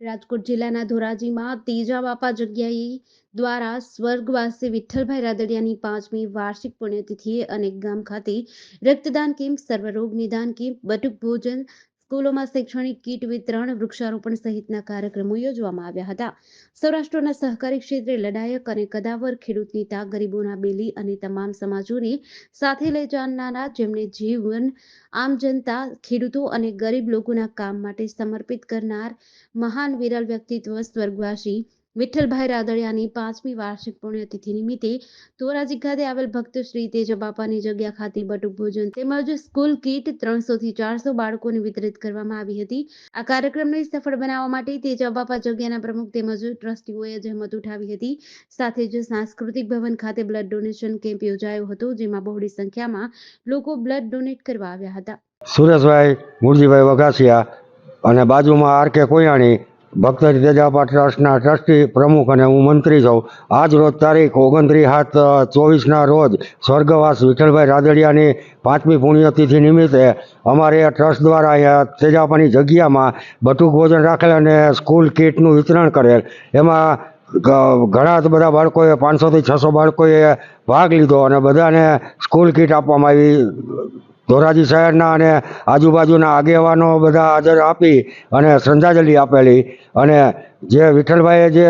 રાજકોટ જિલ્લાના ધોરાજીમાં તેજા બાપા જગ્યાએ દ્વારા સ્વર્ગવાસી વિઠ્ઠલભાઈ રાદડિયાની પાંચમી વાર્ષિક પુણ્યતિથિએ અનેક ગામ ખાતે રક્તદાન કેમ્પ, સર્વરોગ નિદાન કેમ્પ, બટુક ભોજન સ્કૂલોમાં શૈક્ષણિક કીટ વિતરણ, વૃક્ષારોપણ સહિતના કાર્યક્રમો યોજવામાં આવ્યા હતા. સૌરાષ્ટ્રના સહકારી ક્ષેત્રે લડાયક અને કદાવર ખેડૂત નેતા ગરીબોના બેલી અને તમામ સમાજોને સાથે લઈ જાણનારા જેમને જીવન, આમ જનતા, ખેડૂતો અને ગરીબ લોકોના કામ માટે સમર્પિત કરનાર મહાન વિરલ વ્યક્તિત્વ સ્વર્ગવાસી વિઠ્ઠલભાઈ રાદડિયાની પાંચમી વાર્ષિક પુણ્યતિથિ નિમિત્તે ધોરાજી ખાતે આવેલ ભક્ત શ્રી તેજબાપાની જગ્યા ખાતે બટુક ભોજન તેમજ સ્કૂલ કીટ ત્રણસો થી ચારસો બાળકોને વિતરિત કરવામાં આવી હતી. આ કાર્યક્રમને સફળ બનાવવા માટે તેજાબાપા જગ્યાના પ્રમુખ તેમજ ટ્રસ્ટીઓએ જહેમત ઉઠાવી હતી. સાથે જ સાંસ્કૃતિક ભવન ખાતે બ્લડ ડોનેશન કેમ્પ યોજાયો હતો, જેમાં બહોળી સંખ્યામાં લોકો બ્લડ ડોનેટ કરવા આવ્યા હતા. સુરેશભાઈ, મુરજીભાઈ વઘાસિયા અને બાજુમાં આર કે કોયાણી ભક્તરી તેજાપા ટ્રસ્ટના ટ્રસ્ટી પ્રમુખ અને હું મંત્રી છું. આજ રોજ તારીખ ઓગણત્રીસ સાત ચોવીસના રોજ સ્વર્ગવાસ વિઠ્ઠલભાઈ રાદડિયાની પાંચમી પુણ્યતિથિ નિમિત્તે અમારે ટ્રસ્ટ દ્વારા અહીંયા તેજાપાની જગ્યામાં બટુક ભોજન રાખેલ અને સ્કૂલ કીટનું વિતરણ કરેલ. એમાં ઘણા બધા બાળકોએ, પાંચસોથી છસો બાળકોએ ભાગ લીધો અને બધાને સ્કૂલ કીટ આપવામાં આવી. ધોરાજી શહેરના અને આજુબાજુના આગેવાનો બધા હાજર આપી અને શ્રદ્ધાંજલિ આપેલી અને જે વિઠ્ઠલભાઈએ જે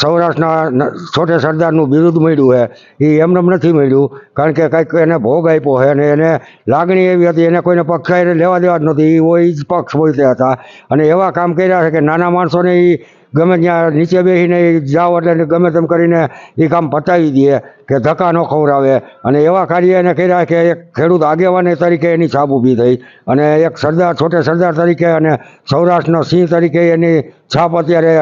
સૌરાષ્ટ્રના છોટે સરદારનું બિરુદ મળ્યું છે એ એમને નથી મળ્યું, કારણ કે કંઈક એને ભોગ આપ્યો છે અને એને લાગણી એવી હતી, એને કોઈને પક્ષ લેવા દેવા જ નથી એ હોય જ પક્ષ બોલતે હતા. અને એવા કામ કર્યા છે કે નાના માણસોને એ ગમે ત્યાં નીચે બેસીને જાઓ એટલે ગમે તેમ કરીને એ કામ પતાવી દે કે ધક્કા ન ખવડાવે. અને એવા કાર્ય એને કર્યા કે એક ખેડૂત આગેવાની તરીકે એની છાપ ઊભી થઈ અને એક સરદાર, છોટે સરદાર તરીકે અને સૌરાષ્ટ્રનો સિંહ તરીકે એની છાપ અત્યારે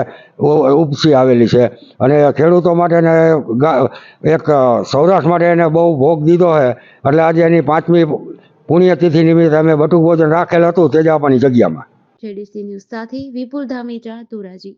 ઉપસી આવેલી છે. અને ખેડૂતો માટે ને એક સૌરાષ્ટ્ર માટે એને બહુ ભોગ દીધો છે. એટલે આજે એની પાંચમી પુણ્યતિથિ નિમિત્તે અમે બટુક ભોજન રાખેલ હતું તેજાપાની જગ્યામાં. જેડીસી ન્યૂઝ સાથે ધોરાજી